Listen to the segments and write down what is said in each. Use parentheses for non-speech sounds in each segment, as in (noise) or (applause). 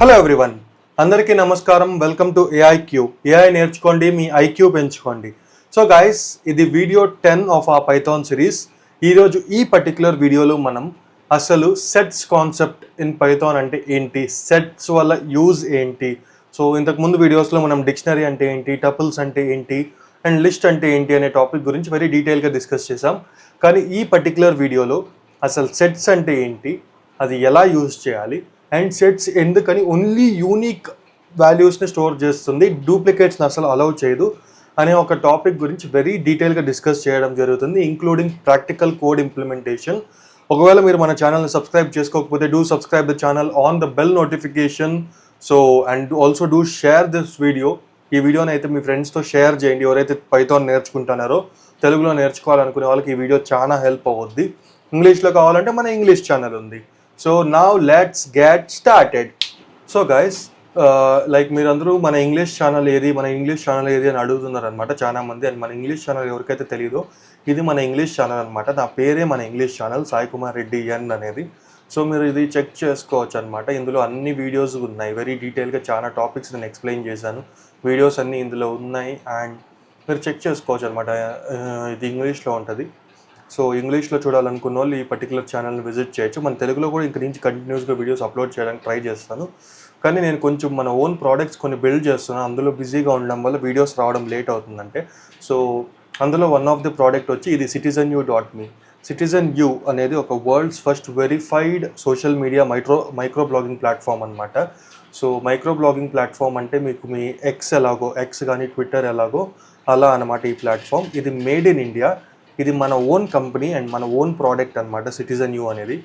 Hello everyone అందరికీ నమస్కారం. Welcome to AIQ AI నేర్చుకోండి మీ ఐక్యూ పెంచుకోండి. సో గైస్ ఇది video ten of a Python series ఈరోజు ఈ పర్టికులర్ వీడియోలో మనం అసలు సెట్స్ కాన్సెప్ట్ ఇన్ పైథాన్ అంటే ఏంటి? సెట్స్ వల్ల యూజ్ ఏంటి? సో ఇంతకు ముందు వీడియోస్లో మనం డిక్షనరీ అంటే ఏంటి? టపుల్స్ అంటే ఏంటి? అండ్ లిస్ట్ అంటే ఏంటి? అనే టాపిక్ గురించి వెరీ డీటెయిల్గా డిస్కస్ చేసాం కానీ ఈ పర్టికులర్ వీడియోలో అసలు సెట్స్ అంటే ఏంటి? అది ఎలా యూజ్ చేయాలి? అండ్ సెట్స్ ఎందుకని ఓన్లీ యూనిక్ వాల్యూస్ని స్టోర్ చేస్తుంది. డూప్లికేట్స్ని అసలు అలౌ చేయదు. అనే ఒక టాపిక్ గురించి వెరీ డీటెయిల్గా డిస్కస్ చేయడం జరుగుతుంది ఇంక్లూడింగ్ ప్రాక్టికల్ కోడ్ ఇంప్లిమెంటేషన్ ఒకవేళ మీరు మన ఛానల్ని సబ్స్క్రైబ్ చేసుకోకపోతే do subscribe the channel on the bell notification so and also do share this video ఈ వీడియోని అయితే మీ ఫ్రెండ్స్తో షేర్ చేయండి. ఎవరైతే పైథాన్ నేర్చుకుంటున్నారో తెలుగులో నేర్చుకోవాలనుకునే వాళ్ళకి ఈ వీడియో చాలా హెల్ప్ అవుద్ది. ఇంగ్లీష్లో కావాలంటే మన ఇంగ్లీష్ ఛానల్ ఉంది. సో నా let's get started so guys like మీరందరూ మన ఇంగ్లీష్ ఛానల్ ఏది మన ఇంగ్లీష్ ఛానల్ ఏది అని అడుగుతున్నారు అనమాట చాలా మంది అండ్ మన ఇంగ్లీష్ ఛానల్ ఎవరికైతే తెలియదో ఇది మన ఇంగ్లీష్ ఛానల్ అనమాట నా పేరే మన English channel Sai Kumar Reddy N అనేది. సో మీరు ఇది చెక్ చేసుకోవచ్చు అనమాట ఇందులో అన్ని వీడియోస్ ఉన్నాయి. వెరీ డీటెయిల్గా చాలా టాపిక్స్ నేను ఎక్స్ప్లెయిన్ చేశాను. వీడియోస్ అన్నీ ఇందులో ఉన్నాయి. అండ్ మీరు చెక్ చేసుకోవచ్చు అనమాట ఇది ఇంగ్లీష్లో ఉంటుంది. సో ఇంగ్లీష్లో చూడాలనుకున్న వాళ్ళు ఈ పర్టికులర్ ఛానల్ని విజిట్ చేయొచ్చు. మన తెలుగులో కూడా ఇంక నుంచి కంటిన్యూస్గా వీడియోస్ అప్లోడ్ చేయడానికి ట్రై చేస్తాను. కానీ నేను కొంచెం మన ఓన్ ప్రోడక్ట్స్ కొన్ని బిల్డ్ చేస్తున్నాను. అందులో బిజీగా ఉండడం వల్ల వీడియోస్ రావడం లేట్ అవుతుందంటే. సో అందులో వన్ ఆఫ్ ది ప్రోడక్ట్ వచ్చి ఇది citizen U dot me citizen U అనేది ఒక world's first verified social media micro micro blogging platform అనమాట సో మైక్రో బ్లాగింగ్ ప్లాట్ఫామ్ అంటే మీకు మీ ఎక్స్ ఎలాగో ఎక్స్ కానీ ట్విట్టర్ ఎలాగో అలా అనమాట ఈ ప్లాట్ఫామ్ ఇది మేడ్ ఇన్ ఇండియా ఇది మన ఓన్ కంపెనీ అండ్ మన ఓన్ ప్రోడక్ట్ అనమాట సిటిజన్ యూ అనేది.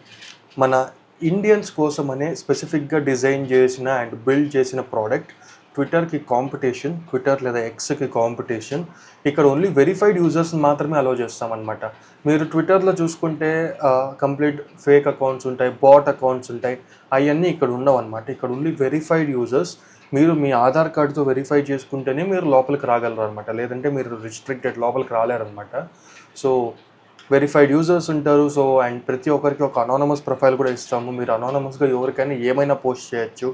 మన ఇండియన్స్ కోసం అనే స్పెసిఫిక్గా డిజైన్ చేసిన అండ్ బిల్డ్ చేసిన ప్రోడక్ట్ ట్విట్టర్కి కాంపిటీషన్ ట్విట్టర్ లేదా ఎక్స్కి కాంపిటీషన్ ఇక్కడ ఓన్లీ వెరిఫైడ్ యూజర్స్ మాత్రమే అలో చేస్తామన్నమాట. మీరు ట్విట్టర్లో చూసుకుంటే కంప్లీట్ ఫేక్ అకౌంట్స్ ఉంటాయి బాట్ అకౌంట్స్ ఉంటాయి అవన్నీ ఇక్కడ ఉండవు అనమాట ఇక్కడ ఓన్లీ వెరిఫైడ్ యూజర్స్ మీరు మీ ఆధార్ కార్డుతో వెరిఫై చేసుకుంటేనే మీరు లోపలికి రాగలరు అనమాట లేదంటే మీరు రిస్ట్రిక్టెడ్ లోపలికి రాలేరనమాట సో వెరిఫైడ్ యూజర్స్ ఉంటారు. సో అండ్ ప్రతి ఒక్కరికి ఒక అనానమస్ ప్రొఫైల్ కూడా ఇస్తాము. మీరు అనానమస్గా ఎవరికైనా ఏమైనా పోస్ట్ చేయొచ్చు.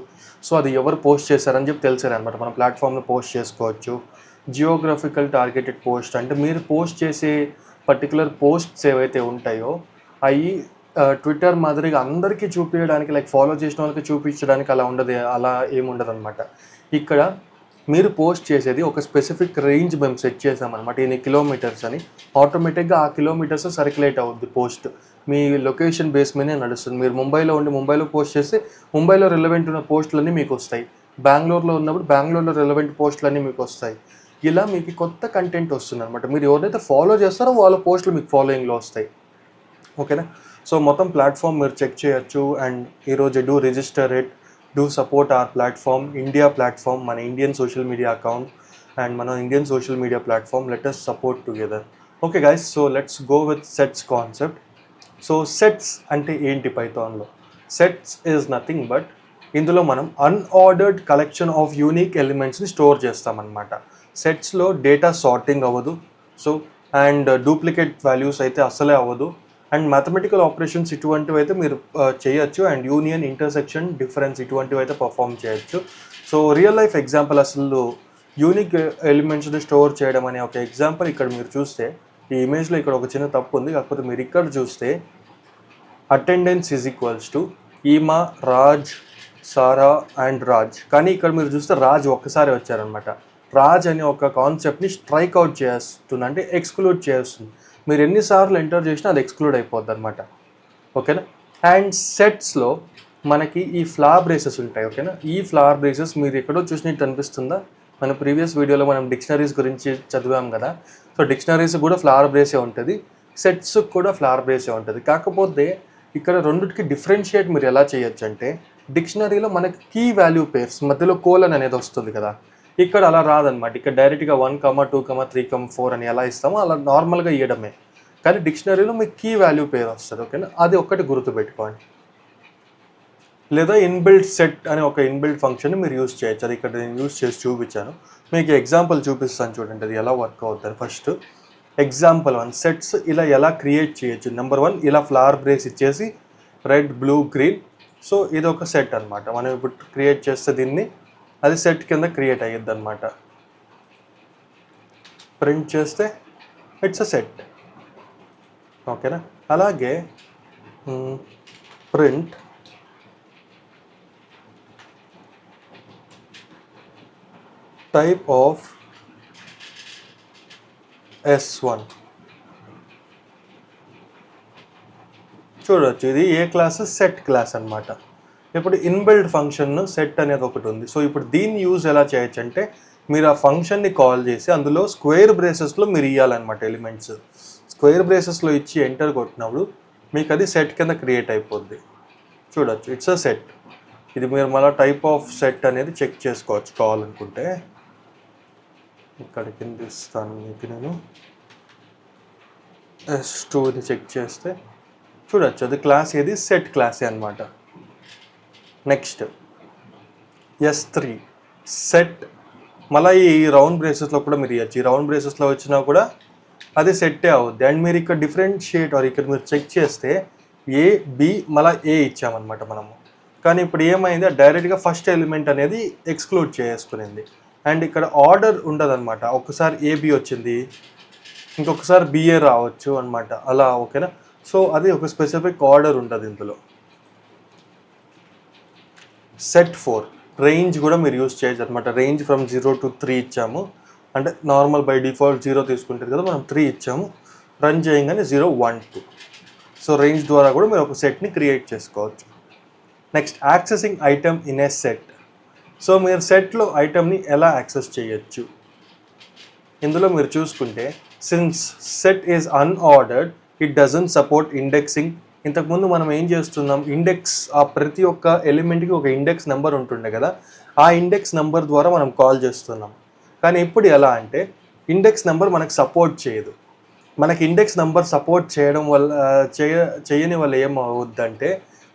సో అది ఎవరు పోస్ట్ చేశారని చెప్పి తెలిసారు అనమాట మన ప్లాట్ఫామ్లో పోస్ట్ చేసుకోవచ్చు. జియోగ్రఫికల్ టార్గెటెడ్ పోస్ట్ అంటే మీరు పోస్ట్ చేసే పర్టికులర్ పోస్ట్స్ ఏవైతే ఉంటాయో అవి ట్విట్టర్ మాదిరిగా అందరికీ చూపించడానికి లైక్ ఫాలో చేసిన వాళ్ళకి చూపించడానికి అలా ఉండదు అలా ఏముండదు అనమాట ఇక్కడ మీరు పోస్ట్ చేసేది ఒక స్పెసిఫిక్ రేంజ్ మేము సెట్ చేసామన్నమాట. ఇన్ని కిలోమీటర్స్ అని. ఆటోమేటిక్గా ఆ కిలోమీటర్స్ సర్క్యులేట్ అవుద్ది పోస్ట్. మీ లొకేషన్ బేస్ మీదే నడుస్తుంది. మీరు ముంబైలో ఉండి ముంబైలో పోస్ట్ చేస్తే ముంబైలో రిలవెంట్ ఉన్న పోస్టులన్నీ మీకు వస్తాయి. బెంగళూరులో ఉన్నప్పుడు బెంగళూరులో రిలవెంట్ పోస్టులన్నీ మీకు వస్తాయి. ఇలా మీకు కొత్త కంటెంట్ వస్తుంది అనమాట మీరు ఎవరైతే ఫాలో చేస్తారో వాళ్ళ పోస్టులు మీకు ఫాలోయింగ్లో వస్తాయి. ఓకేనా? సో మొత్తం ప్లాట్ఫామ్ మీరు చెక్ చేయొచ్చు. అండ్ ఈరోజు do register it do support our platform India platform మన Indian social media account and మన Indian social media platform let us support together okay guys so let's go with sets concept so sets అంటే ఏంటి పైథాన్లో sets is nothing but ఇందులో మనం unordered collection of unique ఎలిమెంట్స్ని store చేస్తామన్నమాట. సెట్స్లో data sorting అవ్వదు. సో అండ్ డూప్లికేట్ వాల్యూస్ అయితే అస్సలే అవ్వదు. అండ్ మ్యాథమెటికల్ ఆపరేషన్స్ ఇటువంటివి అయితే మీరు చేయొచ్చు. అండ్ యూనియన్ ఇంటర్సెక్షన్ డిఫరెన్స్ ఇటువంటివి అయితే పర్ఫామ్ చేయొచ్చు. సో రియల్ లైఫ్ ఎగ్జాంపుల్ అసలు యూనిక్ ఎలిమెంట్స్ని స్టోర్ చేయడం అనే ఒక ఎగ్జాంపుల్ ఇక్కడ మీరు చూస్తే ఈ ఇమేజ్లో ఇక్కడ ఒక చిన్న తప్పు ఉంది. కాకపోతే మీరు ఇక్కడ చూస్తే attendance is equals to Emma Raj Sara and Raj. కానీ ఇక్కడ మీరు చూస్తే రాజ్ ఒక్కసారి వచ్చారనమాట రాజ్ అనే ఒక కాన్సెప్ట్ని స్ట్రైక్ అవుట్ చేస్తుంది అంటే ఎక్స్క్లూడ్ చేస్తుంది. మీరు ఎన్నిసార్లు ఎంటర్ చేసినా అది ఎక్స్క్లూడ్ అయిపోద్ది అనమాట ఓకేనా? అండ్ సెట్స్లో మనకి ఈ ఫ్లవర్ బ్రేసెస్ ఉంటాయి ఓకేనా? ఈ ఫ్లవర్ బ్రేసెస్ మీరు ఎక్కడో చూసినట్టు అనిపిస్తుందా మన ప్రీవియస్ వీడియోలో మనం డిక్షనరీస్ గురించి చదివాం కదా? సో డిక్షనరీస్ కూడా ఫ్లవర్ బ్రేసే ఉంటుంది సెట్స్ కూడా ఫ్లవర్ బ్రేసే ఉంటుంది. కాకపోతే ఇక్కడ రెండుకి డిఫరెన్షియేట్ మీరు ఎలా చేయొచ్చు అంటే డిక్షనరీలో మనకి కీ వాల్యూ పేర్స్ మధ్యలో కోలన్ అనేది వస్తుంది కదా? ఇక్కడ అలా రాదనమాట ఇక్కడ డైరెక్ట్గా one comma two comma three comma four అని ఎలా ఇస్తామో అలా నార్మల్గా ఇవ్వడమే కానీ డిక్షనరీలో మీకు కీ వాల్యూ పేరు వస్తుంది ఓకేనా అది ఒక్కటి గుర్తుపెట్టుకోండి. లేదా ఇన్బిల్ట్ సెట్ అనే ఒక ఇన్బిల్ట్ ఫంక్షన్ మీరు యూస్ చేయొచ్చు. అది ఇక్కడ నేను యూస్ చేసి చూపించాను. మీకు ఎగ్జాంపుల్ చూపిస్తాను చూడండి అది ఎలా వర్క్ అవుతుంది. ఫస్ట్ ఎగ్జాంపుల్ వన్ సెట్స్ ఇలా ఎలా క్రియేట్ చేయొచ్చు. నెంబర్ వన్ ఇలా ఫ్లవర్ బ్రేస్ ఇచ్చేసి రెడ్ బ్లూ గ్రీన్ సో ఇది ఒక సెట్ అనమాట మనం ఇప్పుడు క్రియేట్ చేస్తే దీన్ని అది సెట్ కింద క్రియేట్ అయ్యిద్ది అనమాట ప్రింట్ చేస్తే ఇట్స్ అ సెట్. ఓకేనా? అలాగే print type of S one. చూడవచ్చు ఇది ఏ క్లాస్? సెట్ క్లాస్ అనమాట ఇప్పుడు ఇన్బిల్డ్ ఫంక్షన్ సెట్ అనేది ఒకటి ఉంది. సో ఇప్పుడు దీన్ని యూజ్ ఎలా చేయొచ్చు అంటే మీరు ఆ ఫంక్షన్ని కాల్ చేసి అందులో స్క్వేర్ బ్రేసెస్లో మీరు ఇవ్వాలన్నమాట ఎలిమెంట్స్ స్క్వేర్ బ్రేసెస్లో ఇచ్చి ఎంటర్ కొట్టినప్పుడు మీకు అది సెట్ కింద క్రియేట్ అయిపోద్ది. చూడొచ్చు. ఇట్స్ అ సెట్ ఇది మీరు మళ్ళీ టైప్ ఆఫ్ సెట్ అనేది చెక్ చేసుకోవచ్చు కావాలనుకుంటే ఇక్కడ కింద ఇస్తాను మీకు నేను? ఎస్ టూని చెక్ చేస్తే. చూడొచ్చు. అది క్లాస్ ఏది? సెట్ క్లాసే అనమాట నెక్స్ట్. ఎస్ త్రీ సెట్ మళ్ళీ ఈ రౌండ్ బ్రేసెస్లో కూడా మీరు ఇవ్వచ్చు ఈ రౌండ్ బ్రేసెస్లో వచ్చినా కూడా అది సెట్టే అవుద్ది. అండ్ మీరు ఇక్కడ డిఫరెన్షియేట్ ఆర్ ఇక్కడ మీరు చెక్ చేస్తే ఏ బి మళ్ళీ ఏ ఇచ్చామన్నమాట మనము. కానీ ఇప్పుడు ఏమైంది? డైరెక్ట్గా ఫస్ట్ ఎలిమెంట్ అనేది ఎక్స్క్లూడ్ చేసుకునింది. అండ్ ఇక్కడ ఆర్డర్ ఉండదన్నమాట. ఒకసారి ఏబి వచ్చింది. ఇంకొకసారి బిఏ రావచ్చు అన్నమాట. అలా ఓకేనా? సో అది ఒక స్పెసిఫిక్ ఆర్డర్ ఉంటుంది ఇందులో. Set four. రేంజ్ కూడా మీరు యూస్ చేయొచ్చు అనమాట range from zero to three ఇచ్చాము. అంటే నార్మల్ బై డిఫాల్ట్ జీరో తీసుకుంటారు కదా మనం త్రీ ఇచ్చాము. రన్ చేయగానే zero one two. So range ద్వారా కూడా మీరు ఒక సెట్ని క్రియేట్ చేసుకోవచ్చు. Next accessing item in a set. So మీరు సెట్లో ఐటమ్ని ఎలా యాక్సెస్ చేయొచ్చు? ఇందులో మీరు చూసుకుంటే since set is unordered it doesn't support indexing ఇంతకుముందు మనం ఏం చేస్తున్నాం? ఇండెక్స్ ఆ ప్రతి ఒక్క ఎలిమెంట్కి ఒక ఇండెక్స్ నెంబర్ ఉంటుండే కదా? ఆ ఇండెక్స్ నెంబర్ ద్వారా మనం కాల్ చేస్తున్నాం. కానీ ఇప్పుడు ఎలా అంటే ఇండెక్స్ నెంబర్ మనకు సపోర్ట్ చేయదు. మనకి ఇండెక్స్ నెంబర్ సపోర్ట్ చేయడం వల్ల చేయ చేయని వల్ల ఏం అవుద్దంటే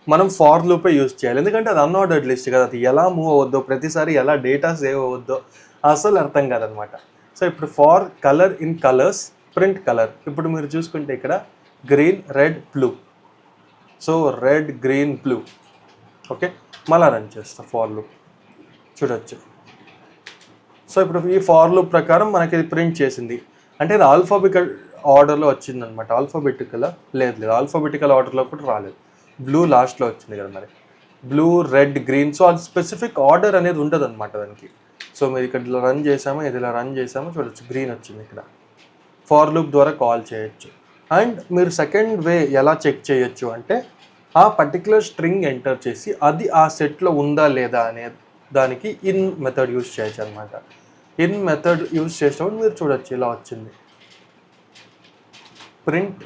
మనం ఫార్ లూపే యూజ్ చేయాలి. ఎందుకంటే అది అన్ఆర్డర్డ్ లిస్ట్ కదా అది ఎలా మూవ్ అవ్వద్దో ప్రతిసారి ఎలా డేటా సేవ్ అవ్వద్దో అసలు అర్థం కాదనమాట. సో ఇప్పుడు for colour in colours print colour ఇప్పుడు మీరు చూసుకుంటే ఇక్కడ green red blue so red green blue. Okay? మళ్ళా రన్ చేస్తా ఫార్ లూప్ చూడొచ్చు. సో ఇప్పుడు ఈ ఫార్ లూప్ ప్రకారం మనకి ఇది ప్రింట్ చేసింది. అంటే ఇది ఆల్ఫాబెటికల్ ఆర్డర్లో వచ్చిందనమాట ఆల్ఫాబెటికల్ లేదు లేదు. ఆల్ఫాబెటికల్ ఆర్డర్లో కూడా రాలేదు. బ్లూ లాస్ట్లో వచ్చింది కదా మరి. బ్లూ రెడ్ గ్రీన్ సో అది స్పెసిఫిక్ ఆర్డర్ అనేది ఉండదు అనమాట దానికి. సో మీరు ఇక్కడ ఇలా రన్ చేసామో? ఇది ఇలా రన్ చేసామో? చూడొచ్చు. గ్రీన్ వచ్చింది ఇక్కడ. ఫార్ లూప్ ద్వారా కాల్ చేయొచ్చు. అండ్ మీరు సెకండ్ వే ఎలా చెక్ చేయొచ్చు అంటే ఆ పర్టికులర్ స్ట్రింగ్ ఎంటర్ చేసి అది ఆ సెట్లో ఉందా లేదా అనే దానికి ఇన్ మెథడ్ యూజ్ చేయొచ్చు అనమాట ఇన్ మెథడ్ యూజ్ చేసినప్పుడు మీరు చూడొచ్చు ఇలా వచ్చింది. ప్రింట్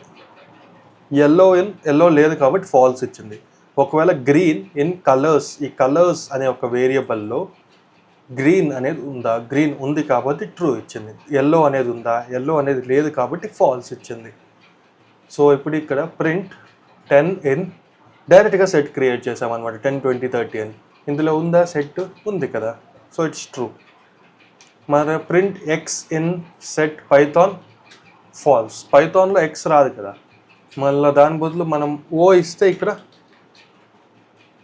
ఎల్లో ఇన్ ఎల్లో లేదు కాబట్టి ఫాల్స్ ఇచ్చింది. ఒకవేళ గ్రీన్ ఇన్ కలర్స్ ఈ కలర్స్ అనే ఒక వేరియబుల్లో గ్రీన్ అనేది ఉందా? గ్రీన్ ఉంది కాబట్టి ట్రూ ఇచ్చింది. ఎల్లో అనేది ఉందా? ఎల్లో అనేది లేదు కాబట్టి ఫాల్స్ ఇచ్చింది. సో ఇప్పుడు ఇక్కడ ప్రింట్ టెన్ ఇన్ డైరెక్ట్గా సెట్ క్రియేట్ చేసామన్నమాట టెన్ ట్వంటీ థర్టీ అని ఇందులో ఉందా? సెట్ ఉంది కదా. సో ఇట్స్ ట్రూ మన print X in set Python false పైథాన్లో X రాదు కదా. మళ్ళీ దాని బదులు మనం ఓ ఇస్తే ఇక్కడ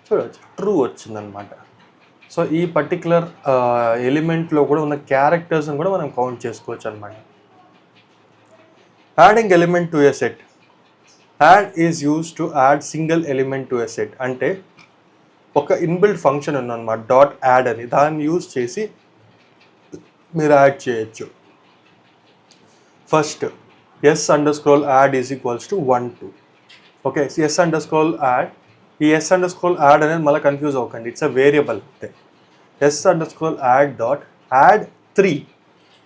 చూడవచ్చు ట్రూ వచ్చిందనమాట సో ఈ పర్టికులర్ ఎలిమెంట్లో కూడా ఉన్న క్యారెక్టర్స్ని కూడా మనం కౌంట్ చేసుకోవచ్చు అనమాట adding element to a set add is use to add single element to a set అంటే ఒక ఇన్బిల్డ్ ఫంక్షన్ ఉందన్నమాట డాట్ యాడ్ అని. దాన్ని యూజ్ చేసి మీరు యాడ్ చేయొచ్చు. First S underscore add is equals to one two okay S underscore add ఈ yes underscore add అనేది మళ్ళీ కన్ఫ్యూజ్ అవ్వకండి. ఇట్స్ అ వేరియబుల్ అంతే S underscore add dot add three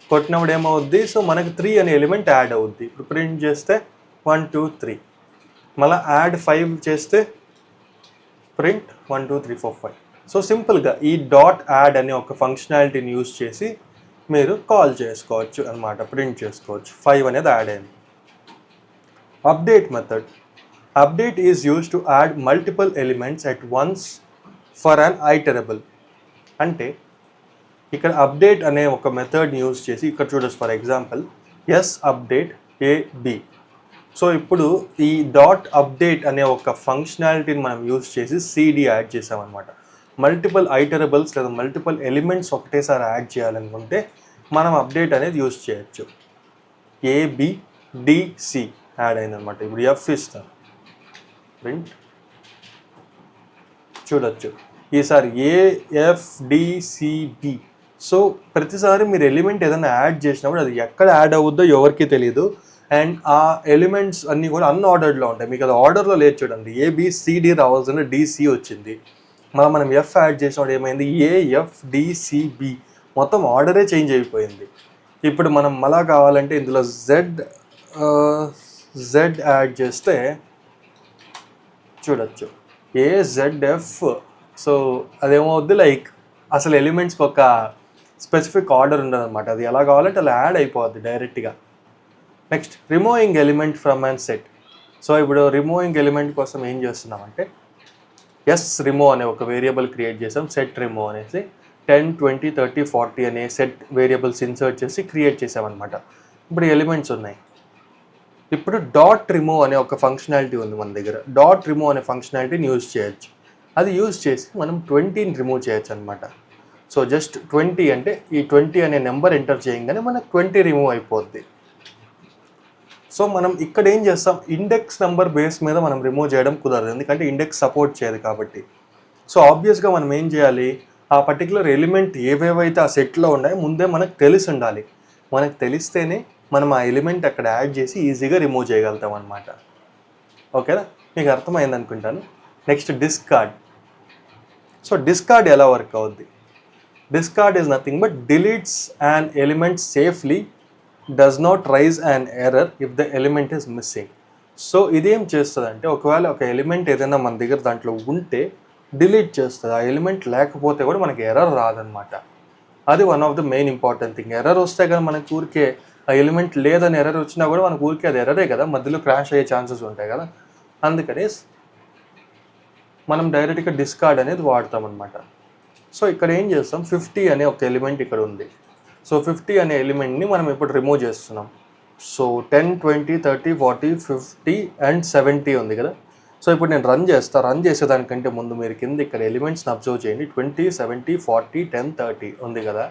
కొట్టినప్పుడు ఏమవుద్ది? సో మనకి త్రీ అనే ఎలిమెంట్ యాడ్ అవుద్ది. ఇప్పుడు ప్రింట్ చేస్తే వన్ టూ త్రీ మళ్ళీ యాడ్ ఫైవ్ చేస్తే print one two three four five so సింపుల్గా ఈ డాట్ యాడ్ అనే ఒక ఫంక్షనాలిటీని యూస్ చేసి మీరు కాల్ చేసుకోవచ్చు అనమాట ప్రింట్ చేసుకోవచ్చు. ఫైవ్ అనేది యాడ్ అయింది. Update method update is use to add multiple elements at once for an iterable అంటే ఇక్కడ అప్డేట్ అనే ఒక మెథడ్ని యూజ్ చేసి ఇక్కడ చూడొచ్చు for example S update AB so ఇప్పుడు ఈ డాట్ అప్డేట్ అనే ఒక ఫంక్షనాలిటీని మనం యూజ్ చేసి సిడి యాడ్ చేసామన్నమాట. మల్టిపుల్ ఐటరబుల్స్ లేదా మల్టిపుల్ ఎలిమెంట్స్ ఒకటేసారి యాడ్ చేయాలనుకుంటే మనం అప్డేట్ అనేది యూజ్ చేయొచ్చు. ఏబిడిసి యాడ్ అయిందనమాట ఇప్పుడు ఎఫ్ ఇస్తాను ప్రింట్ చూడొచ్చు. ఈసారి ఏఎఫ్డిసిబి సో ప్రతిసారి మీరు ఎలిమెంట్ ఏదైనా యాడ్ చేసినప్పుడు అది ఎక్కడ యాడ్ అవుద్దో ఎవరికి తెలియదు అండ్ ఆ ఎలిమెంట్స్ అన్నీ కూడా అన్ఆర్డర్డ్లో ఉంటాయి. మీకు అది ఆర్డర్లో లేదు చూడండి. ఏబిసిడి రావాల్సిన డిసి వచ్చింది. మళ్ళీ మనం ఎఫ్ యాడ్ చేసినప్పుడు ఏమైంది? ఏఎఫ్డిసిబి మొత్తం ఆర్డరే చేంజ్ అయిపోయింది. ఇప్పుడు మనం మళ్ళా కావాలంటే ఇందులో జెడ్ జెడ్ యాడ్ చేస్తే చూడొచ్చు. ఏ జెడ్ ఎఫ్ సో అదేమవుద్ది? లైక్ అసలు ఎలిమెంట్స్కి ఒక స్పెసిఫిక్ ఆర్డర్ ఉండదు అనమాట అది ఎలా కావాలంటే అలా యాడ్ అయిపోద్ది డైరెక్ట్గా next removing element from and set so ఇప్పుడు రిమూవింగ్ ఎలిమెంట్ కోసం ఏం చేస్తున్నామంటే ఎస్ రిమూవ్ అనే ఒక వేరియబుల్ క్రియేట్ చేసాం సెట్ రిమూవ్ అనేసి టెన్ ట్వంటీ థర్టీ ఫార్టీ అనే సెట్ వేరియబుల్స్ ఇన్సర్ట్ చేసి క్రియేట్ చేసామన్నమాట. ఇప్పుడు ఎలిమెంట్స్ ఉన్నాయి. ఇప్పుడు డాట్ రిమూవ్ అనే ఒక ఫంక్షనాలిటీ ఉంది మన దగ్గర. డాట్ రిమూవ్ అనే ఫంక్షనాలిటీని యూజ్ చేయొచ్చు. అది యూజ్ చేసి మనం ట్వంటీని రిమూవ్ చేయొచ్చు అనమాట సో జస్ట్ ట్వంటీ అంటే ఈ ట్వంటీ అనే నెంబర్ ఎంటర్ చేయగానే మనకు ట్వంటీ రిమూవ్ అయిపోద్ది. సో మనం ఇక్కడ ఏం చేస్తాం? ఇండెక్స్ నెంబర్ బేస్ మీద మనం రిమూవ్ చేయడం కుదరదు. ఎందుకంటే ఇండెక్స్ సపోర్ట్ చేయదు కాబట్టి. సో ఆబ్వియస్గా మనం ఏం చేయాలి? ఆ పర్టికులర్ ఎలిమెంట్ ఏవేవైతే ఆ సెట్లో ఉన్నాయో ముందే మనకు తెలిసి ఉండాలి. మనకు తెలిస్తేనే మనం ఆ ఎలిమెంట్ అక్కడ యాడ్ చేసి ఈజీగా రిమూవ్ చేయగలుగుతాం అనమాట ఓకేనా? మీకు అర్థమైంది అనుకుంటాను. నెక్స్ట్ డిస్కార్డ్ సో డిస్కార్డ్ ఎలా వర్క్ అవుద్ది? Discard is nothing but deletes and element safely does not raise and error if the element is missing so ఇదేం చేస్తుందంటే ఒకవేళ ఒక ఎలిమెంట్ ఏదైనా మన దగ్గర దాంట్లో ఉంటే డిలీట్ చేస్తుంది. ఆ ఎలిమెంట్ లేకపోతే కూడా మనకి ఎర్రర్ రాదనమాట అది one of the main important thing error వస్తే కానీ మనకు ఊరికే ఆ ఎలిమెంట్ లేదని ఎర్రర్ వచ్చినా కూడా మనకు ఊరికే అది ఎర్రరే కదా. మధ్యలో క్రాష్ అయ్యే ఛాన్సెస్ ఉంటాయి కదా. అందుకని మనం డైరెక్ట్గా డిస్కార్డ్ అనేది వాడతాం అనమాట సో ఇక్కడ ఏం చేస్తాం? ఫిఫ్టీ అనే ఒక ఎలిమెంట్ ఇక్కడ ఉంది. సో ఫిఫ్టీ అనే ఎలిమెంట్ని మనం ఇప్పుడు రిమూవ్ చేస్తున్నాం. So ten twenty thirty forty fifty and seventy ఉంది కదా? సో ఇప్పుడు నేను రన్ చేస్తా రన్ చేసేదానికంటే ముందు మీరు కింద ఇక్కడ ఎలిమెంట్స్ని అబ్జర్వ్ చేయండి. Twenty seventy forty ten thirty ఉంది కదా?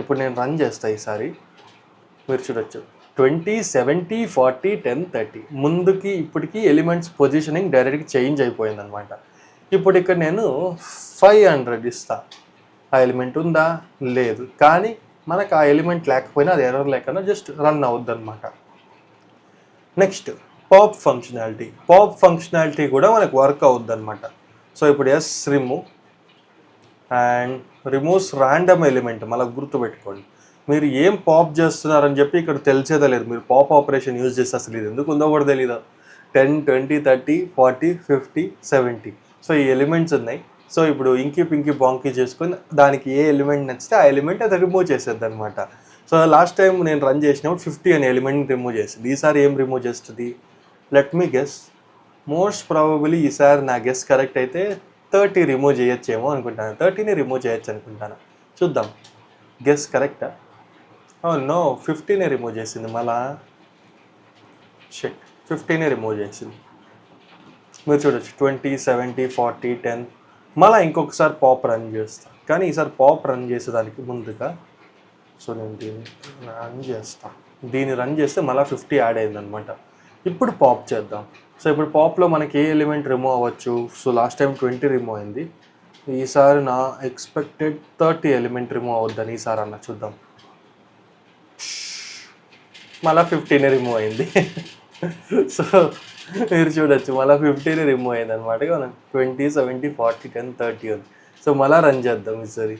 ఇప్పుడు నేను రన్ చేస్తా ఈసారి. మీరు చూడొచ్చు. Twenty seventy forty ten thirty ముందుకి ఇప్పటికి ఎలిమెంట్స్ పొజిషనింగ్ డైరెక్ట్గా చేంజ్ అయిపోయింది అనమాట ఇప్పుడు ఇక్కడ నేను ఫైవ్ హండ్రెడ్ ఇస్తా. ఆ ఎలిమెంట్ ఉందా? లేదు. కానీ మనకు ఆ ఎలిమెంట్ లేకపోయినా అది ఎర్రర్ లేకుండా జస్ట్ రన్ అవుద్ది అనమాట next pop functionality pop functionality కూడా మనకు వర్క్ అవుద్ది అనమాట సో ఇప్పుడు S remove and removes random element మళ్ళీ గుర్తుపెట్టుకోండి. మీరు ఏం పాప్ చేస్తున్నారని చెప్పి ఇక్కడ తెలిసేదా లేదు. మీరు పాప్ ఆపరేషన్ యూజ్ చేస్తే అసలు ఇది ఎందుకు ఉందో కూడా తెలియదు ten twenty thirty forty fifty seventy so ఈ ఎలిమెంట్స్ ఉన్నాయి. సో ఇప్పుడు ఇంకి పింకి బాంకి చేసుకొని దానికి ఏ ఎలిమెంట్ నచ్చితే ఆ ఎలిమెంట్ అది రిమూవ్ చేసేది అనమాట సో లాస్ట్ టైం నేను రన్ చేసినప్పుడు ఫిఫ్టీ అనే ఎలిమెంట్ని రిమూవ్ చేసింది. ఈసారి ఏం రిమూవ్ చేస్తుంది? Let me guess most probably ఈసారి నా గెస్ కరెక్ట్ అయితే థర్టీ రిమూవ్ చేయొచ్చేమో అనుకుంటాను. థర్టీని రిమూవ్ చేయొచ్చు అనుకుంటాను. చూద్దాం. గెస్ కరెక్టా నో ఫిఫ్టీనే రిమూవ్ చేసింది మళ్ళా. షెట్ ఫిఫ్టీనే రిమూవ్ చేసింది. మీరు చూడొచ్చు. ట్వంటీ సెవెంటీ ఫార్టీ టెన్ మళ్ళీ ఇంకొకసారి పాప్ రన్ చేస్తాను కానీ ఈసారి పాప్ రన్ చేసేదానికి ముందుగా సో నేను దీన్ని రన్ చేస్తాను దీన్ని రన్ చేస్తే మళ్ళీ ఫిఫ్టీ యాడ్ అయిందనమాట ఇప్పుడు పాప్ చేద్దాం. సో ఇప్పుడు పాప్లో మనకి ఏ ఎలిమెంట్ రిమూవ్ అవ్వచ్చు? So last time twenty remove అయింది. ఈసారి నా ఎక్స్పెక్టెడ్ థర్టీ ఎలిమెంట్ రిమూవ్ అవుద్దని ఈసారి అన్న చూద్దాం. మళ్ళీ ఫిఫ్టీనే రిమూవ్ అయింది. (laughs) సో మీరు చూడొచ్చు మళ్ళీ ఫిఫ్టీనే రిమూవ్ అయింది అనమాట మనం twenty seventy forty ten thirty ఉంది. సో మళ్ళీ రన్ చేద్దాం ఈసారి.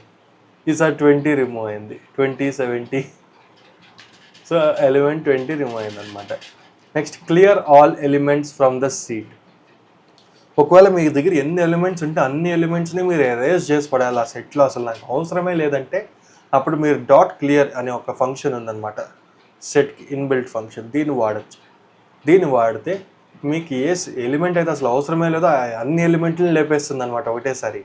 ఈసారి ట్వంటీ రిమూవ్ అయింది. Twenty seventy. So element twenty remove అయింది అనమాట next clear all elements from the set ఒకవేళ మీ దగ్గర ఎన్ని ఎలిమెంట్స్ ఉంటే అన్ని ఎలిమెంట్స్ని మీరు ఎరేజ్ చేసి పడాలి ఆ సెట్లో అసలు నాకు అవసరమే లేదంటే అప్పుడు మీరు డాట్ క్లియర్ అనే ఒక ఫంక్షన్ ఉందన్నమాట. సెట్కి ఇన్బిల్ట్ ఫంక్షన్ దీన్ని వాడచ్చు. దీన్ని వాడితే మీకు ఏ ఎలిమెంట్ అయితే అసలు అవసరమే లేదో అన్ని ఎలిమెంట్లను లేపేస్తుంది అనమాట ఒకటేసారి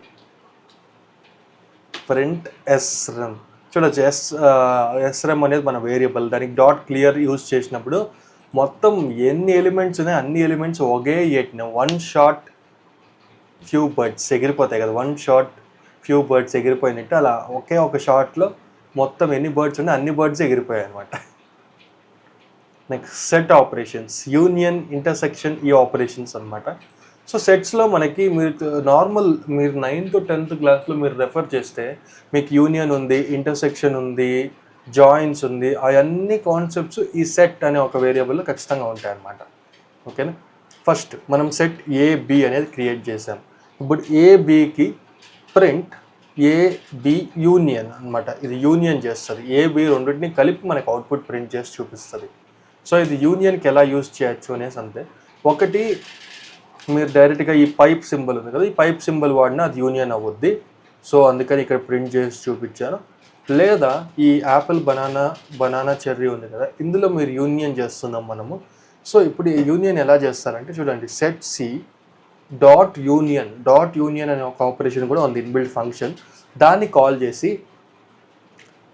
ప్రింట్ ఎస్రమ్ చూడొచ్చు ఎస్ ఎస్రమ్ అనేది మన వేరియబుల్ దానికి డాట్ క్లియర్ యూజ్ చేసినప్పుడు మొత్తం ఎన్ని ఎలిమెంట్స్ ఉన్నాయి అన్ని ఎలిమెంట్స్ ఒకే ఎట్టిన వన్ షాట్ ఫ్యూ బర్డ్స్ ఎగిరిపోతాయి కదా. వన్ షాట్ ఫ్యూ బర్డ్స్ ఎగిరిపోయినట్టు అలా ఒకే ఒక షాట్లో మొత్తం ఎన్ని బర్డ్స్ ఉన్నాయి అన్ని బర్డ్స్ ఎగిరిపోయాయి అనమాట next set operations union intersection ఈ ఆపరేషన్స్ అనమాట సో సెట్స్లో మనకి మీరు uh, నార్మల్ మీరు నైన్త్ టెన్త్ క్లాస్లో మీరు రెఫర్ చేస్తే మీకు యూనియన్ ఉంది ఇంటర్సెక్షన్ ఉంది జాయిన్స్ ఉంది అవన్నీ కాన్సెప్ట్స్ ఈ సెట్ అనే ఒక వేరియబుల్లో ఖచ్చితంగా ఉంటాయి అన్నమాట. ఓకేనా ఫస్ట్ మనం సెట్ ఏబి అనేది క్రియేట్ చేసాం ఇప్పుడు ఏబికి ప్రింట్ ఏబి యూనియన్ అన్నమాట. ఇది యూనియన్ చేస్తుంది. ఏబి రెండింటిని కలిపి మనకు అవుట్పుట్ ప్రింట్ చేసి చూపిస్తుంది. సో ఇది యూనియన్కి ఎలా యూజ్ చేయొచ్చు అనేసి అంతే ఒకటి మీరు డైరెక్ట్గా ఈ పైప్ సింబల్ ఉంది కదా ఈ పైప్ సింబల్ వాడినా అది యూనియన్ అవ్వద్ది సో అందుకని ఇక్కడ ప్రింట్ చేసి చూపించాను. లేదా ఈ యాపిల్ బనానా బనానా చెర్రీ ఉంది కదా ఇందులో మీరు యూనియన్ చేస్తున్నాం మనము. సో ఇప్పుడు ఈ యూనియన్ ఎలా చేస్తారంటే చూడండి set C dot union dot union అనే ఒక ఆపరేషన్ కూడా ఉంది ఇన్బిల్డ్ ఫంక్షన్ దాన్ని కాల్ చేసి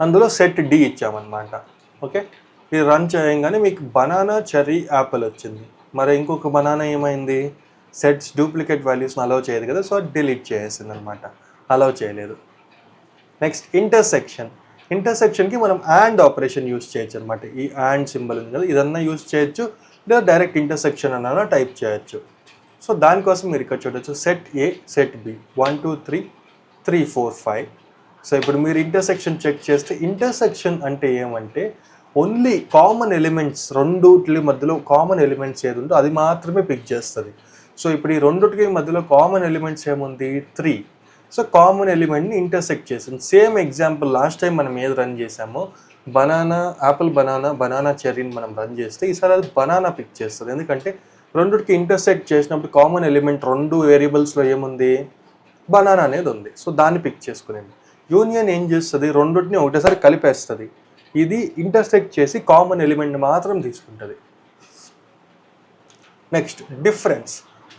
అందులో సెట్ డి ఇచ్చామన్నమాట. ఓకే ఇది రన్ చేయగానే మీకు బనానా చెర్రీ యాపిల్ వచ్చింది. మరి ఇంకొక బనానా ఏమైంది? సెట్స్ డూప్లికేట్ వాల్యూస్ని అలౌ చేయదు కదా సో డిలీట్ చేసేసింది అనమాట అలౌ చేయలేదు. నెక్స్ట్ ఇంటర్సెక్షన్ ఇంటర్సెక్షన్కి మనం యాండ్ ఆపరేషన్ యూస్ చేయొచ్చు అనమాట ఈ యాండ్ సింబల్ ఉంది కదా ఇదన్నా యూస్ చేయొచ్చు లేదా డైరెక్ట్ ఇంటర్సెక్షన్ అన్న టైప్ చేయొచ్చు. సో దానికోసం మీరు ఇక్కడ చూడొచ్చు set A set B one two three three four five so ఇప్పుడు మీరు ఇంటర్సెక్షన్ చెక్ చేస్తే ఇంటర్సెక్షన్ అంటే ఏమంటే ఓన్లీ కామన్ ఎలిమెంట్స్ రెండుటి మధ్యలో కామన్ ఎలిమెంట్స్ ఏది ఉందో అది మాత్రమే పిక్ చేస్తుంది. సో ఇప్పుడు ఈ రెండుటికి మధ్యలో కామన్ ఎలిమెంట్స్ ఏముంది? త్రీ సో కామన్ ఎలిమెంట్ని ఇంటర్సెక్ట్ చేసింది సేమ్ ఎగ్జాంపుల్ లాస్ట్ టైం మనం ఏది రన్ చేసామో బనానా యాపిల్ బనానా బనానా చెర్రీని మనం రన్ చేస్తే ఈసారి అది బనానా పిక్ చేస్తుంది. ఎందుకంటే రెండుకి ఇంటర్సెక్ట్ చేసినప్పుడు కామన్ ఎలిమెంట్ రెండు వేరియబుల్స్లో ఏముంది? బనానా అనేది ఉంది. సో దాన్ని పిక్ చేసుకునేది. యూనియన్ ఏం చేస్తుంది? రెండుటిని ఒకటేసారి కలిపేస్తుంది. ఇది ఇంటర్సెక్ట్ చేసి కామన్ ఎలిమెంట్ మాత్రం తీసుకుంటుంది. Next difference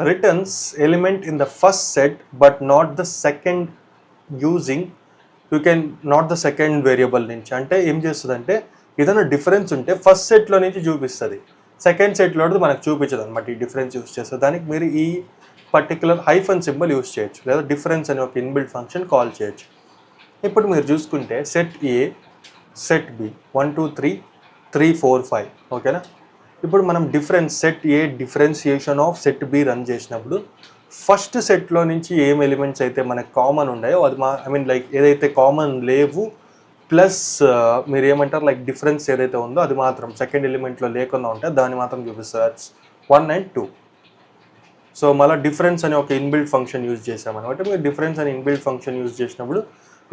returns element in the first set but not the second using you can not the second variable నుంచి. అంటే ఏం చేస్తుంది అంటే ఏదైనా డిఫరెన్స్ ఉంటే ఫస్ట్ సెట్లో నుంచి చూపిస్తుంది. సెకండ్ సెట్లో మనకు చూపించదు అనమాట ఈ డిఫరెన్స్ యూస్ చేస్తుంది దానికి మీరు ఈ పర్టికులర్ హైఫన్ సింబల్ యూస్ చేయొచ్చు. లేదా డిఫరెన్స్ అనే ఒక ఇన్బిల్డ్ ఫంక్షన్ కాల్ చేయొచ్చు. ఇప్పుడు మీరు చూసుకుంటే set A set B one two three three four five ఓకేనా ఇప్పుడు మనం difference set A differentiation of set B run చేసినప్పుడు ఫస్ట్ సెట్లో నుంచి ఏం ఎలిమెంట్స్ అయితే మనకు కామన్ ఉన్నాయో అది మా ఐ మీన్ లైక్ ఏదైతే కామన్ లేవు ప్లస్ uh, మీరు ఏమంటారు లైక్ డిఫరెన్స్ ఏదైతే ఉందో అది మాత్రం సెకండ్ ఎలిమెంట్లో లేకుండా ఉంటే దాన్ని మాత్రం చూపిస్తారు. వన్ అండ్ టూ సో మళ్ళీ డిఫరెన్స్ అనే ఒక ఇన్బిల్డ్ ఫంక్షన్ యూజ్ చేసామన్నమాట మీరు డిఫరెన్స్ అనే ఇన్బిల్డ్ ఫంక్షన్ యూజ్ చేసినప్పుడు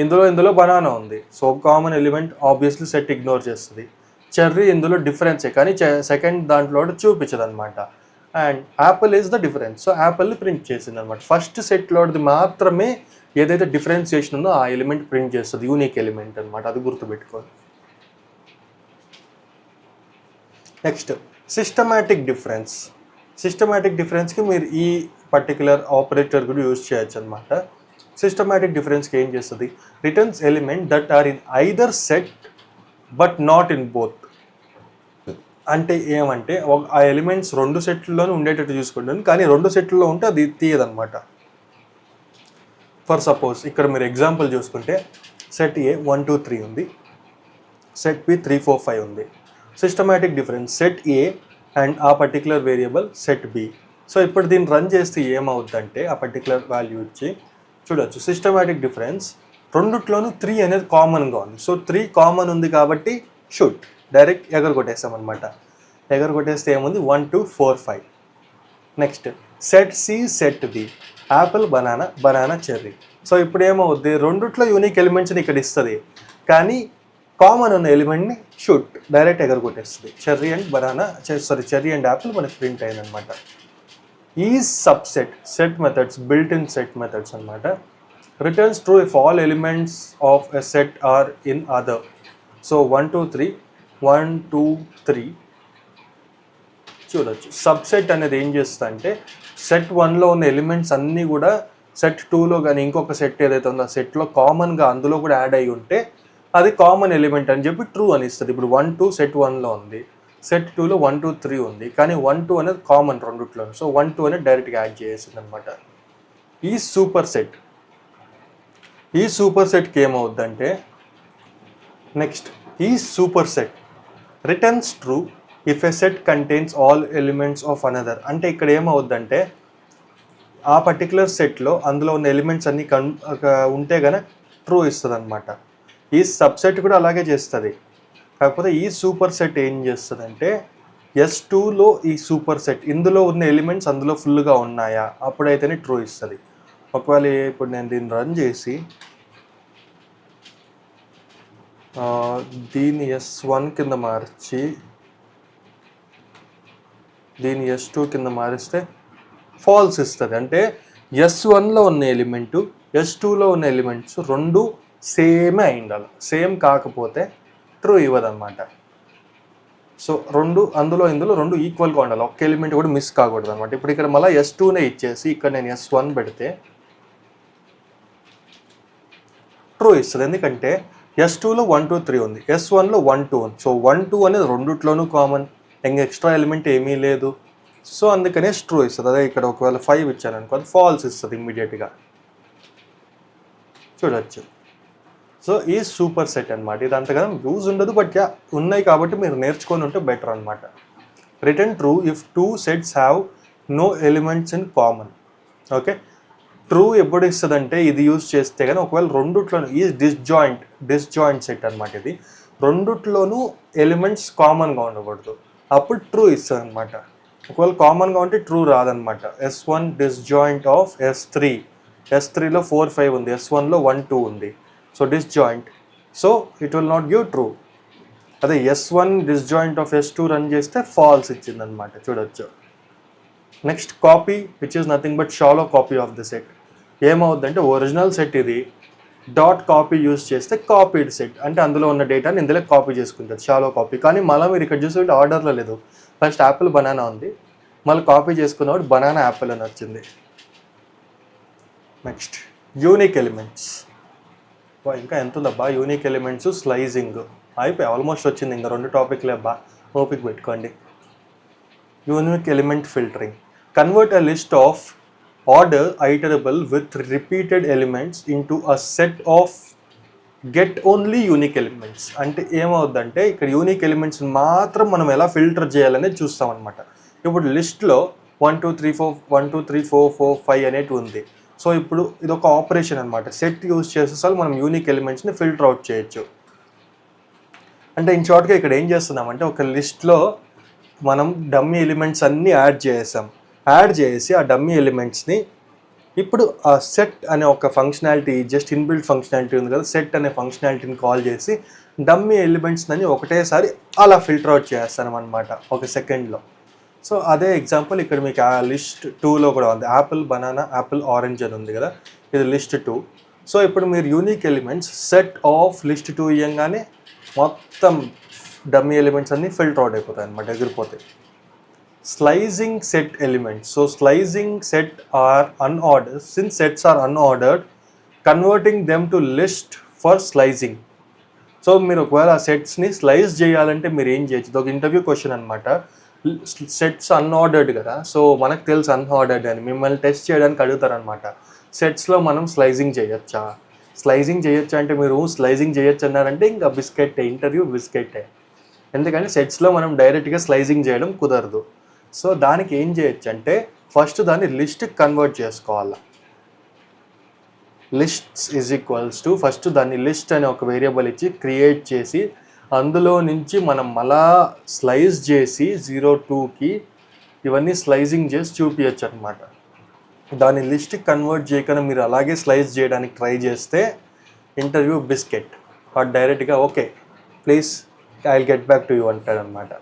ఇందులో ఇందులో బనానా ఉంది. So common element obviously set ignore చేస్తుంది. చెర్రీ ఇందులో డిఫరెన్సే కానీ సెకండ్ దాంట్లో చూపించదు అనమాట and apple is the difference so యాపిల్ని print చేసింది అనమాట ఫస్ట్ సెట్లోది మాత్రమే ఏదైతే డిఫరెన్సియేషన్ ఉందో ఆ ఎలిమెంట్ ప్రింట్ చేస్తుంది. యూనిక్ ఎలిమెంట్ అనమాట అది గుర్తుపెట్టుకోండి. నెక్స్ట్ సిస్టమాటిక్ డిఫరెన్స్ సిస్టమాటిక్ డిఫరెన్స్కి మీరు ఈ పర్టికులర్ ఆపరేటర్ కూడా యూజ్ చేయొచ్చు అనమాట సిస్టమాటిక్ డిఫరెన్స్కి ఏం చేస్తుంది? Returns element that are in either set but not in both అంటే ఏమంటే ఒక- ఆ ఎలిమెంట్స్ రెండు సెట్లలోనే ఉండేటట్టు చూసుకుంటాను కానీ రెండు సెట్లలో ఉంటే అది తీయదనమాట ఫర్ సపోజ్ ఇక్కడ మీరు ఎగ్జాంపుల్ చూసుకుంటే set A one two three ఉంది. Set B three four five ఉంది. Systematic difference set A and ఆ particular variable set B so ఇప్పుడు దీన్ని రన్ చేస్తే ఏమవుద్దంటే ఆ పర్టికులర్ వాల్యూ ఇచ్చి చూడొచ్చు. సిస్టమాటిక్ డిఫరెన్స్ రెండుట్లోనూ త్రీ అనేది కామన్గా ఉంది. సో త్రీ కామన్ ఉంది కాబట్టి షూట్ డైరెక్ట్ ఎగర కొట్టేస్తాం అనమాట ఎగర కొట్టేస్తే ఏముంది? One two four five next set C set B apple banana banana cherry so ఇప్పుడు ఏమవుద్ది? రెండుట్లో యూనిక్ ఎలిమెంట్స్ని ఇక్కడ ఇస్తుంది. కానీ కామన్ ఉన్న ఎలిమెంట్ని shoot direct ఎగరగొట్టేస్తుంది cherry and banana sorry cherry and apple మనకి ప్రింట్ అయిందనమాట ఈ subset set methods built in set methods అనమాట returns true if all elements of a set are in other so one two three one two three చూడొచ్చు. Subset అనేది ఏం చేస్తా అంటే set వన్లో ఉన్న ఎలిమెంట్స్ అన్నీ కూడా సెట్ టూలో కానీ ఇంకొక సెట్ ఏదైతే ఉందో ఆ సెట్లో కామన్గా అందులో కూడా యాడ్ అయి ఉంటే అది కామన్ ఎలిమెంట్ అని చెప్పి ట్రూ అని ఇస్తుంది. ఇప్పుడు వన్ టూ సెట్ వన్లో ఉంది. సెట్ టూలో వన్ టూ త్రీ ఉంది. కానీ వన్ టూ అనేది కామన్ రెండుట్లో సో వన్ టూ అనేది డైరెక్ట్గా యాడ్ చేసింది అనమాట ఈ సూపర్ సెట్ ఈ సూపర్ సెట్కి ఏమవుద్దంటే నెక్స్ట్ ఈ superset returns true if a set contains all elements of another అంటే ఇక్కడ ఏమవుద్దంటే ఆ పర్టికులర్ సెట్లో అందులో ఉన్న ఎలిమెంట్స్ అన్నీ కన్ ఉంటే కనుక ట్రూ ఇస్తుంది అనమాట ఈ సబ్సెట్ కూడా అలాగే చేస్తుంది. కాకపోతే ఈ సూపర్ సెట్ ఏం చేస్తుందంటే ఎస్ టూలో ఈ సూపర్ సెట్ ఇందులో ఉన్న ఎలిమెంట్స్ అందులో ఫుల్గా ఉన్నాయా? అప్పుడైతేనే ట్రూ ఇస్తుంది. ఒకవేళ ఇప్పుడు నేను దీన్ని రన్ చేసి దీన్ని ఎస్ వన్ కింద మార్చి దీన్ని ఎస్ టూ కింద మారిస్తే ఫాల్స్ ఇస్తుంది. అంటే ఎస్ వన్లో ఉన్న ఎలిమెంటు ఎస్ టూలో ఉన్న ఎలిమెంట్స్ రెండు సేమే అయి ఉండాలి సేమ్ కాకపోతే ట్రూ ఇవ్వదన్నమాట. సో రెండు అందులో ఇందులో రెండు ఈక్వల్గా ఉండాలి. ఒక్క ఎలిమెంట్ కూడా మిస్ కాకూడదు అనమాట ఇప్పుడు ఇక్కడ మళ్ళీ ఎస్ టూనే ఇచ్చేసి ఇక్కడ నేను ఎస్ వన్ పెడితే ట్రూ ఇస్తుంది. ఎందుకంటే ఎస్ టూలో వన్ టూ త్రీ ఉంది. ఎస్ వన్లో వన్ టూ ఉంది. సో వన్ టూ అనేది రెండిట్లోనూ కామన్ ఇంకా ఎక్స్ట్రా ఎలిమెంట్ ఏమీ లేదు. సో అందుకనే ట్రూ ఇస్తుంది. అదే ఇక్కడ ఒకవేళ ఫైవ్ ఇచ్చాను అనుకో అది ఫాల్స్ ఇస్తుంది ఇమ్మీడియట్గా చూడవచ్చు సో ఈ సూపర్ సెట్ అనమాట ఇది అంతగా యూజ్ ఉండదు బట్ యా ఉన్నాయి కాబట్టి మీరు నేర్చుకొని ఉంటే బెటర్ అనమాట return true if two sets have no elements in common okay true ఎప్పుడు ఇస్తుందంటే ఇది యూజ్ చేస్తే కానీ ఒకవేళ రెండుట్లోనూ ఈ డిస్జాయింట్ డిస్జాయింట్ సెట్ అనమాట ఇది. రెండుట్లోనూ ఎలిమెంట్స్ కామన్గా ఉండకూడదు. అప్పుడు ట్రూ ఇస్తుంది అనమాట ఒకవేళ కామన్గా ఉంటే ట్రూ రాదనమాట S one disjoint of S three S త్రీలో ఫోర్ ఫైవ్ ఉంది. ఎస్ వన్లో వన్ టూ ఉంది. So disjoint so it will not give true అదే S one disjoint of S two run చేస్తే ఫాల్స్ ఇచ్చిందనమాట చూడొచ్చు. Next copy which is nothing but shallow copy of the set ఏమవుద్దంటే original set ఇది dot copy use చేస్తే copied set అంటే అందులో ఉన్న డేటాని ఇందులో కాపీ చేసుకుంటుంది షాలో కాపీ కానీ మళ్ళీ మీరు ఇక్కడ చూసుకుంటే ఆర్డర్లో లేదు. ఫస్ట్ యాపిల్ బనానా ఉంది. మళ్ళీ కాపీ చేసుకున్నప్పుడు బనానా యాపిల్ అని వచ్చింది. నెక్స్ట్ యూనిక్ ఎలిమెంట్స్ ఇంకా ఎంత ఉందబ్బా యూనిక్ ఎలిమెంట్స్ స్లైజింగ్ అయిపోయి ఆల్మోస్ట్ వచ్చింది ఇంకా రెండు టాపిక్లే అబ్బా. ఓపిక పెట్టుకోండి. Unique element filtering convert a list of order iterable with repeated elements into a set of get only unique elements అంటే ఏమవుద్దంటే ఇక్కడ యూనిక్ ఎలిమెంట్స్ మాత్రం మనం ఎలా ఫిల్టర్ చేయాలనేది చూస్తామన్నమాట. ఇప్పుడు లిస్ట్లో one two three four one two three four four five అనేటి ఉంది. సో ఇప్పుడు ఇది ఒక ఆపరేషన్ అనమాట సెట్ యూస్ చేసేసారి మనం యూనిక్ ఎలిమెంట్స్ని ఫిల్టర్ అవుట్ చేయొచ్చు. అంటే ఇన్ షార్ట్గా ఇక్కడ ఏం చేస్తున్నామంటే ఒక లిస్ట్లో మనం డమ్మీ ఎలిమెంట్స్ అన్నీ యాడ్ చేసాం యాడ్ చేసి ఆ డమ్మీ ఎలిమెంట్స్ని ఇప్పుడు ఆ సెట్ అనే ఒక ఫంక్షనాలిటీ జస్ట్ ఇన్బిల్ట్ ఫంక్షనాలిటీ ఉంది కదా సెట్ అనే ఫంక్షనాలిటీని కాల్ చేసి డమ్మీ ఎలిమెంట్స్ అని ఒకటేసారి అలా ఫిల్టర్ అవుట్ చేస్తాం అనమాట ఒక సెకండ్లో సో అదే ఎగ్జాంపుల్ ఇక్కడ మీకు ఆ లిస్ట్ టూలో కూడా ఉంది. యాపిల్ బనానా యాపిల్ ఆరెంజ్ అని ఉంది కదా? ఇది లిస్ట్ టూ సో ఇప్పుడు మీరు unique elements set of list two ఇవ్వగానే మొత్తం డమ్మీ ఎలిమెంట్స్ అన్నీ ఫిల్టర్ అవుట్ అయిపోతాయి అనమాట ఎగిరిపోతాయి. Slicing set elements so slicing set are unorder since sets are unordered converting them to list for slicing so మీరు ఒకవేళ ఆ సెట్స్ని స్లైజ్ చేయాలంటే మీరు ఏం చేయొచ్చు? ఇది ఒక ఇంటర్వ్యూ క్వశ్చన్ అనమాట సెట్స్ అన్ఆర్డర్డ్ కదా. సో మనకు తెలుసు అన్ఆర్డర్డ్ అని. మిమ్మల్ని టెస్ట్ చేయడానికి అడుగుతారనమాట సెట్స్లో మనం స్లైజింగ్ చేయొచ్చా? స్లైజింగ్ చేయొచ్చా అంటే మీరు స్లైజింగ్ చేయొచ్చు అన్నారంటే ఇంకా బిస్కెట్ ఇంటర్వ్యూ బిస్కెటే ఎందుకంటే సెట్స్లో మనం డైరెక్ట్గా స్లైజింగ్ చేయడం కుదరదు. సో దానికి ఏం చేయొచ్చు అంటే ఫస్ట్ దాన్ని లిస్ట్ కన్వర్ట్ చేసుకోవాలి. Lists is equals to first దాన్ని లిస్ట్ అనే ఒక వేరియబుల్ ఇచ్చి క్రియేట్ చేసి అందులో నుంచి మనం మళ్ళా స్లైజ్ చేసి జీరో టూకి ఇవన్నీ స్లైజింగ్ చేసి చూపించచ్చు అనమాట దాని లిస్ట్ కన్వర్ట్ చేయకుండా మీరు అలాగే స్లైజ్ చేయడానికి ట్రై చేస్తే ఇంటర్వ్యూ బిస్కెట్. వాడు డైరెక్ట్గా okay please I will get back to you అంటాడనమాట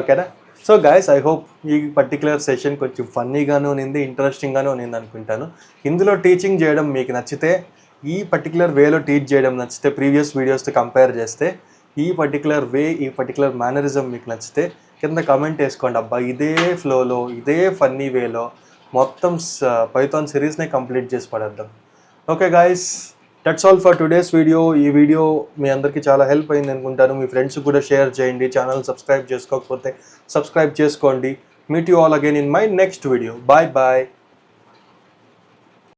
ఓకేనా? సో గాయస్ ఐ హోప్ ఈ పర్టికులర్ సెషన్ కొంచెం ఫన్నీగాను ఉన్నింది ఇంట్రెస్టింగ్గాను ఉన్నింది అనుకుంటాను. ఇందులో టీచింగ్ చేయడం మీకు నచ్చితే ఈ పర్టికులర్ వేలో టీచ్ చేయడం నచ్చితే ప్రీవియస్ వీడియోస్తో కంపేర్ చేస్తే ఈ పర్టికులర్ వే ఈ పర్టికులర్ మేనరిజం మీకు నచ్చితే కింద కమెంట్ వేసుకోండి. అబ్బా ఇదే ఫ్లోలో ఇదే ఫన్నీ వేలో మొత్తం పైథాన్ సిరీస్నే కంప్లీట్ చేసి పడేద్దాం. Okay guys that's all for today's video ఈ వీడియో మీ అందరికీ చాలా హెల్ప్ అయింది అనుకుంటాను. మీ ఫ్రెండ్స్ కూడా షేర్ చేయండి. ఛానల్ సబ్స్క్రైబ్ చేసుకోకపోతే సబ్స్క్రైబ్ చేసుకోండి. Meet you all again in my next video bye bye